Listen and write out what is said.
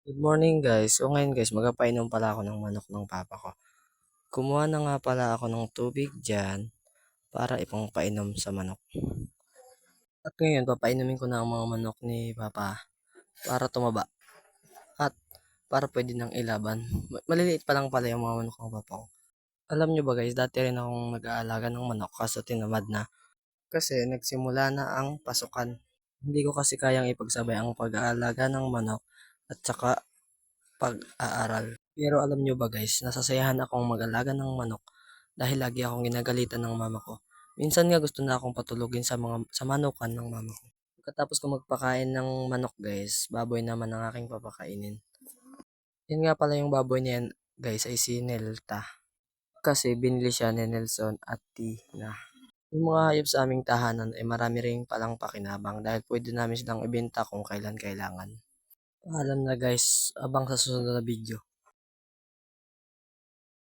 Good morning guys. So ngayon guys, magpapainom pala ako ng manok ng papa ko. Kumuha na nga pala ako ng tubig dyan para ipangpainom sa manok. At ngayon, papainumin ko na ang mga manok ni papa para tumaba. At para pwede nang ilaban. Ma- Maliliit pa lang pala yung mga manok ng papa ko. Alam nyo ba guys, dati rin akong nag-aalaga ng manok kaso tinamad na. Kasi nagsimula na ang pasukan. Hindi ko kasi kayang ipagsabay ang pag-aalaga ng manok at saka pag-aaral. Pero alam nyo ba guys, nasasayahan akong mag-alaga ng manok dahil lagi akong ginagalitan ng mama ko. Minsan nga gusto na akong patulugin sa mga sa manukan ng mama ko. Pagkatapos ko magpakain ng manok guys, baboy naman ang aking papakainin. Yun nga pala yung baboy niyan guys ay si Nelta. Kasi binili siya ni Nelson at Tina. Yung mga hayop sa aming tahanan ay marami ring palang pakinabang dahil pwede namin silang ibenta kung kailan kailangan. Paalam na guys, abang sa susunod na video.